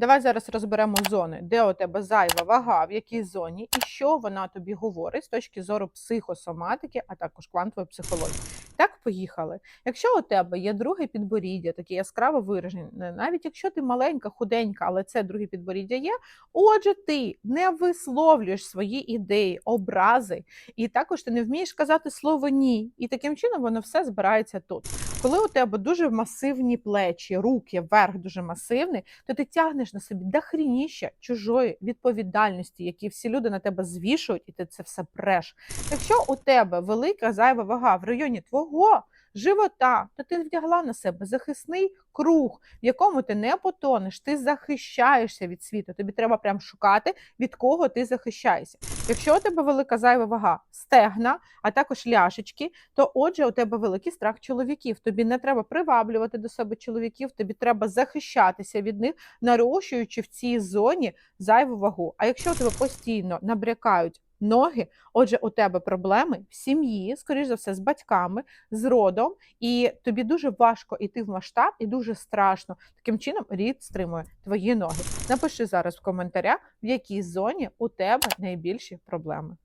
Давай зараз розберемо зони, де у тебе зайва вага, в якій зоні, і що вона тобі говорить з точки зору психосоматики, а також квантової психології. Так, поїхали. Якщо у тебе є друге підборіддя, таке яскраво виражене, навіть якщо ти маленька, худенька, але це друге підборіддя є, отже, ти не висловлюєш свої ідеї, образи, і також ти не вмієш казати слово ні. І таким чином воно все збирається тут. Коли у тебе дуже масивні плечі, руки, верх дуже масивний, то ти тягнеш на собі дохрініще чужої відповідальності, які всі люди на тебе звішують, і ти це все преш. Якщо у тебе велика зайва вага в районі твого живота, то ти вдягла на себе захисний круг, в якому ти не потонеш, ти захищаєшся від світу. Тобі треба прям шукати, від кого ти захищаєшся. Якщо у тебе велика зайва вага, стегна, а також ляшечки, то отже, у тебе великий страх чоловіків. Тобі не треба приваблювати до себе чоловіків, тобі треба захищатися від них, нарощуючи в цій зоні зайву вагу. А якщо у тебе постійно набрякають ноги, отже, у тебе проблеми в сім'ї, скоріш за все, з батьками, з родом, і тобі дуже важко йти в масштаб і дуже страшно. Таким чином рід стримує твої ноги. Напиши зараз в коментарях, в якій зоні у тебе найбільші проблеми.